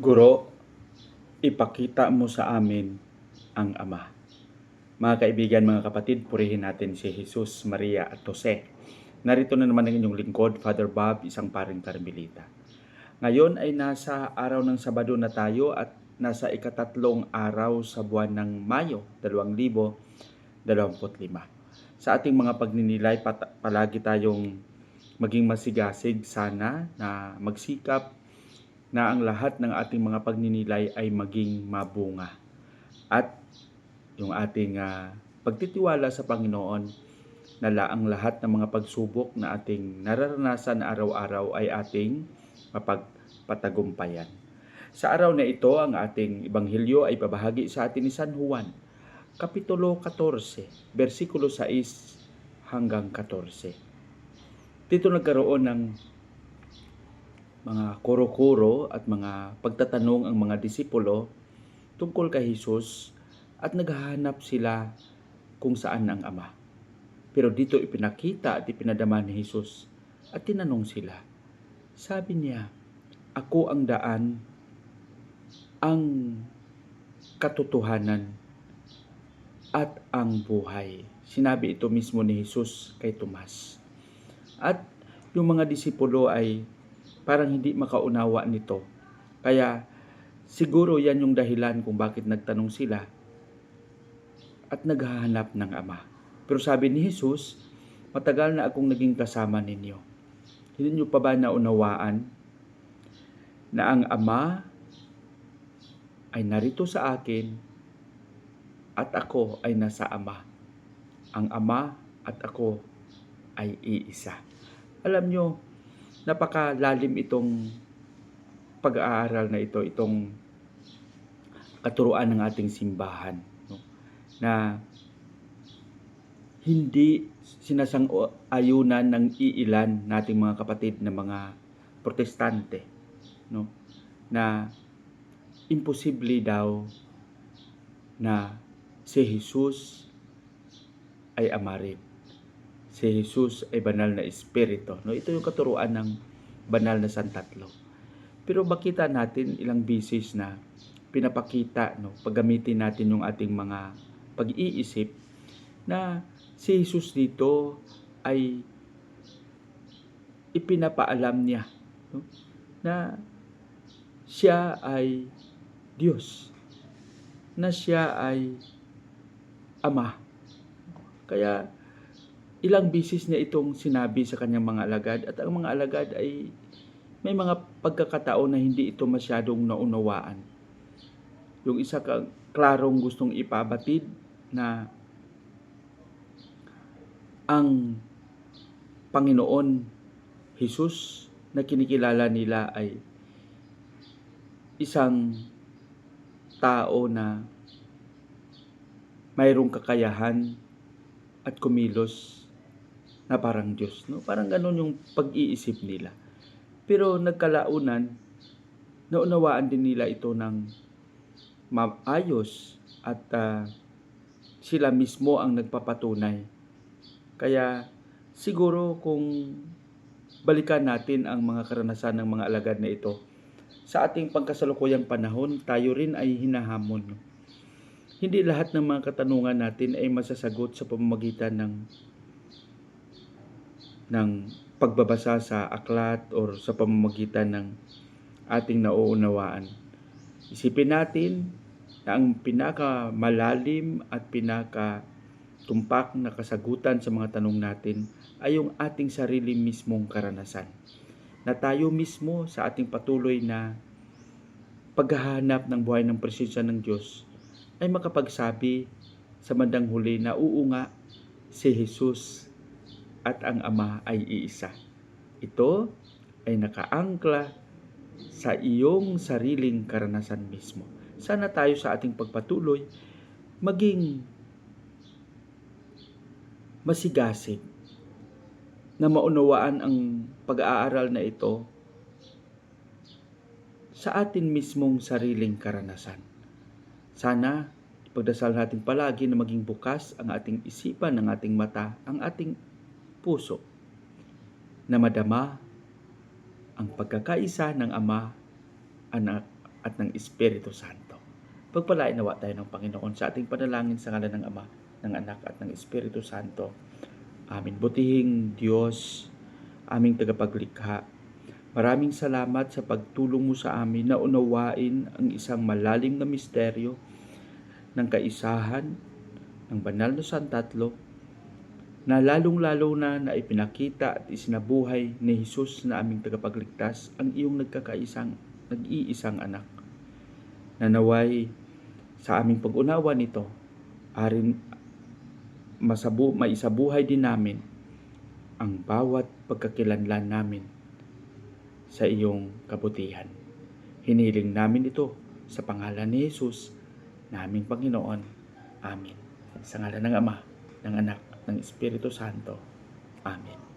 Guro, ipakita mo sa amin ang Ama. Mga kaibigan, mga kapatid, purihin natin si Jesus, Maria at Jose. Narito na naman ang inyong lingkod, Father Bob, isang paring karmelita. Ngayon ay nasa araw ng Sabado na tayo at nasa ikatatlong araw sa buwan ng Mayo, 2025. Sa ating mga pagninilay, palagi tayong maging masigasig sana na magsikap na ang lahat ng ating mga pagninilay ay maging mabunga. At yung ating ah, pagtitiwala sa Panginoon na ang lahat ng mga pagsubok na ating nararanasan araw-araw ay ating mapagpatagumpayan. Sa araw na ito, ang ating ebanghelyo ay pabahagi sa atin ni San Juan, Kapitulo 14, versikulo 6 hanggang 14. Dito nagkaroon ng mga kuro-kuro at mga pagtatanong ang mga disipulo tungkol kay Jesus at naghahanap sila kung saan ang Ama. Pero dito ipinakita at ipinadama ni Jesus at tinanong sila. Sabi niya, Ako ang daan, ang katotohanan at ang buhay. Sinabi ito mismo ni Jesus kay Tomas. At yung mga disipulo ay parang hindi makaunawa nito. Kaya siguro yan yung dahilan kung bakit nagtanong sila at naghahanap ng Ama. Pero sabi ni Jesus, matagal na akong naging kasama ninyo. Hindi nyo pa ba naunawaan na ang Ama ay narito sa akin at ako ay nasa Ama. Ang Ama at ako ay iisa. Alam nyo, napakalalim itong pag-aaral na ito, itong katuruan ng ating simbahan. No? Na hindi sinasang-ayunan ng iilan nating mga kapatid na mga protestante. No? Na imposible daw na si Jesus ay ama. Si Jesus ay banal na espiritu. No? Ito yung katuruan ng banal na santatlo. Pero makita natin ilang bisis na pinapakita, no? paggamitin natin yung ating mga pag-iisip na si Jesus dito ay ipinapaalam niya no? na siya ay Diyos, na siya ay Ama. Kaya ilang bisis niya itong sinabi sa kanyang mga alagad at ang mga alagad ay may mga pagkakataon na hindi ito masyadong naunawaan. Yung isa kang klarong gustong ipabatid na ang Panginoon Jesus na kinikilala nila ay isang tao na mayroong kakayahan at kumilos na parang Diyos. No? Parang ganun yung pag-iisip nila. Pero nagkalaunan, naunawaan din nila ito ng maayos at ah, sila mismo ang nagpapatunay. Kaya siguro kung balikan natin ang mga karanasan ng mga alagad na ito, sa ating pangkasalukuyang panahon, tayo rin ay hinahamon. Hindi lahat ng mga katanungan natin ay masasagot sa pamamagitan ng ng pagbabasa sa aklat or sa pamamagitan ng ating nauunawaan. Isipin natin na ang pinakamalalim at pinaka tumpak na kasagutan sa mga tanong natin ay yung ating sarili mismong karanasan. Na tayo mismo sa ating patuloy na paghahanap ng buhay ng presensya ng Diyos ay makapagsabi sa bandang huli na oo nga, si Jesus at ang Ama ay iisa. Ito ay nakaangkla sa iyong sariling karanasan mismo. Sana tayo sa ating pagpatuloy maging masigasig na maunawaan ang pag-aaral na ito sa atin mismong sariling karanasan. Sana ipagdasal natin palagi na maging bukas ang ating isipan, ang ating mata, ang ating puso na madama ang pagkakaisa ng Ama, Anak at ng Espiritu Santo. Pagpalain nawa tayo ng Panginoon sa ating panalangin sa ngalan ng Ama, ng Anak at ng Espiritu Santo. Amin. Butihing Diyos, aming tagapaglikha, maraming salamat sa pagtulong mo sa amin na unawain ang isang malalim na misteryo ng kaisahan ng banal na Santatlo na lalong-lalo na na ipinakita at isinabuhay ni Jesus na aming tagapagligtas ang iyong nagkakaisang, nag-iisang anak. Nanaway sa aming pag-unawa nito, arin masabu, maisabuhay din namin ang bawat pagkakilanlan namin sa iyong kabutihan. Hiniling namin ito sa pangalan ni Jesus, naming Panginoon. Amen. Sa ngalan ng Ama, ng Anak, ng Espiritu Santo. Amen.